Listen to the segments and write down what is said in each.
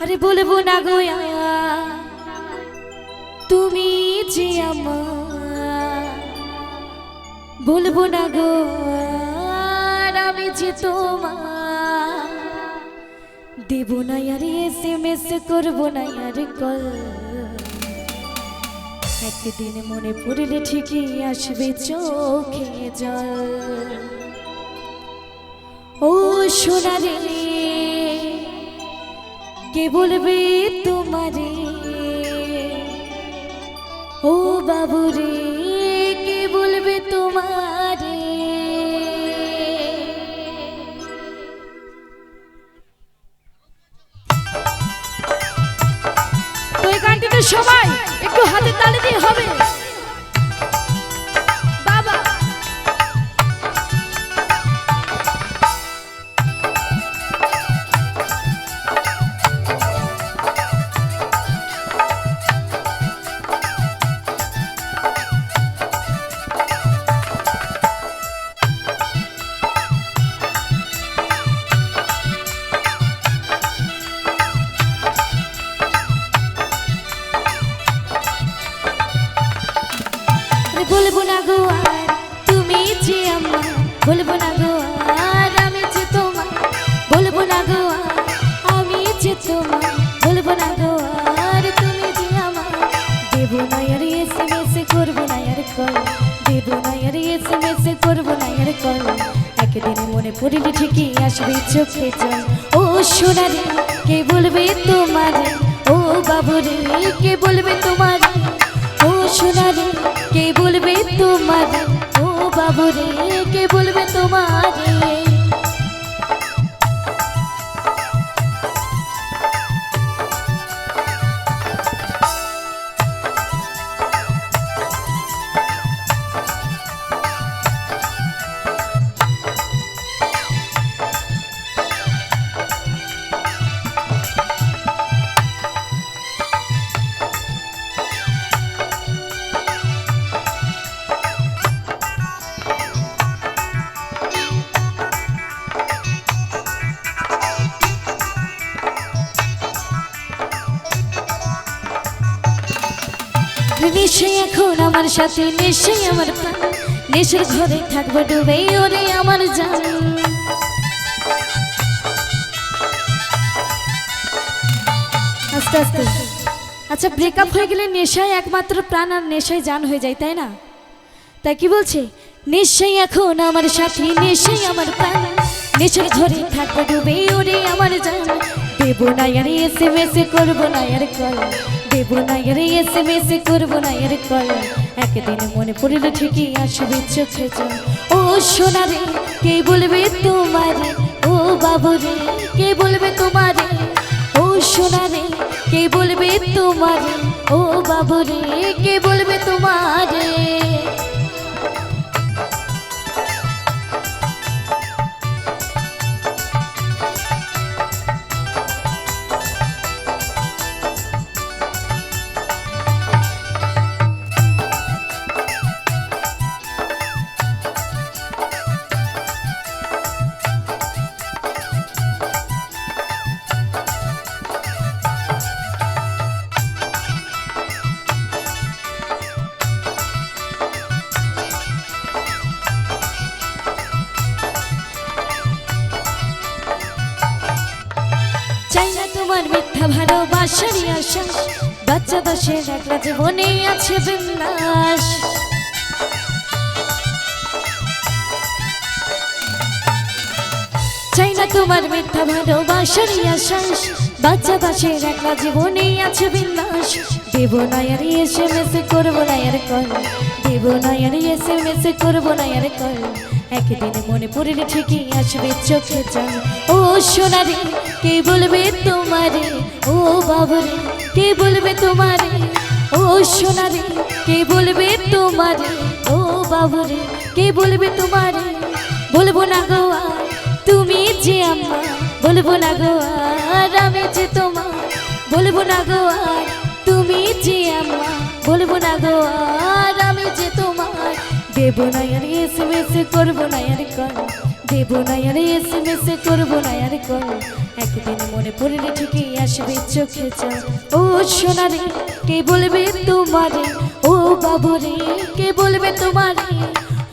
আরে বলব না গোয়া তুমি যে বলব না গো আমি যে তোমার। দেব না আর এস এম এস করব না আর কল একদিন মনে পড়লে ঠিকই আসবে চোখে জল। ও সোনারে কে বলবে তোমারে ও বাবুরে কে বলবে তোমারে তো এই সবাই একটু হাতে তালি দিয়ে হবে। বলব না গো তুমি যে আমার, বলব না গো আমি যে তোমার, বলব না গো আমি যে তোমার, বলব না গো আর তুমি যে আমার। দেবো না আর এস এম করব না আর কল, দেবো না আর এস এম করব না আর কল। একদিন মনে পড়লে ঠিকই আসবে চোখে জল। ও সোনারে কে বলবে তোমারে? ও বাবুরে, কে বলবে তোমারে? সোনারে কে বলবে তোমার? ও বাবুরে কে বলবে তোমারে? নিশ্চয়ই এখন আমার সাথে নিশ্চয়ই আমার প্রাণ। নেশার ঘরে থাকব ডুবে ওরে আমার জান। আস্তে আস্তে। আচ্ছা ব্রেকআপ হয়ে গেলে নেশায় একমাত্র প্রাণ আর নেশায় জান হয়ে যায়, তাই না? তাই কি বলছে? নিশ্চয়ই এখন আমার সাথী নিশ্চয়ই আমার প্রাণ। নেশার ঘরে থাকব ডুবে ওরে আমার জান। দেবো না আর এস এম এস করব না আর কল। দেবো না এর এস এম এস করব না এর কল। একদিন মনে পড়িল ঠিকই আসবে চোখে জল। ও সোনারে, কে বলবে তোমার? ও বাবুরে, কে বলবে তোমারে? ও সোনারে, কে বলবে তোমার? ও বাবুরে, কে বলবে তোমারে? তোমার মিথ্যা ভালোবাসারই আশা বাচ্চা দশের একলা জীবনে আছে বিন্দাস। চাই না তোমার মিথ্যা ভালোবাসারই আশা বাচ্চা দাসের একলা জীবনে আছে বিন্দাস। দেব না আর এসে মেসে করব না আর কল। দেব না আর এসে মেসে করব না আর কল। একদিন মনে পড়লে ঠিকই আসবে চোখে জল। ও সোনারে, কে বলবে তোমারে? ও বাবুরে, কে বলবে তোমারে? ও সোনারে, কে বলবে তোমারে? ও বাবুরে, কে বলবে তোমারে? বলব না গো আর, তুমি যে আমার বলব না গো আর, আমি যে তোমার বলব না গো তুমি যে আমার বলব না গো আর, আমি যে তোমার দেব না আর এস এস করব না আর কল। দেব না আর এস এম এস করব না আর কল। একদিন মনে পড়লে ঠিকই আসবে চোখে চল ও সোনারে, কে বলবে তোমারে? ও বাবুরে, কে বলবে তোমারে?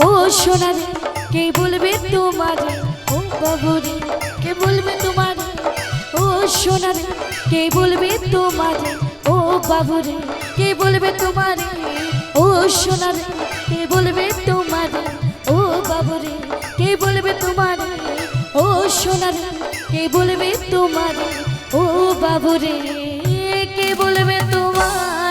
ও সোনারে, কে বলবে তোমারে? ও বাবুরে, কে বলবে তোমারে? ও সোনারে, কে বলবে তোমারে? ও বাবুরে, কে বলবে তোমারে? ও সোনারে কে বলবে তোমার? ও বাবুরে, কে বলবে তোমার? ও সোনারে, কে বলবে তোমার? ও বাবুরে, কে বলবে তোমার?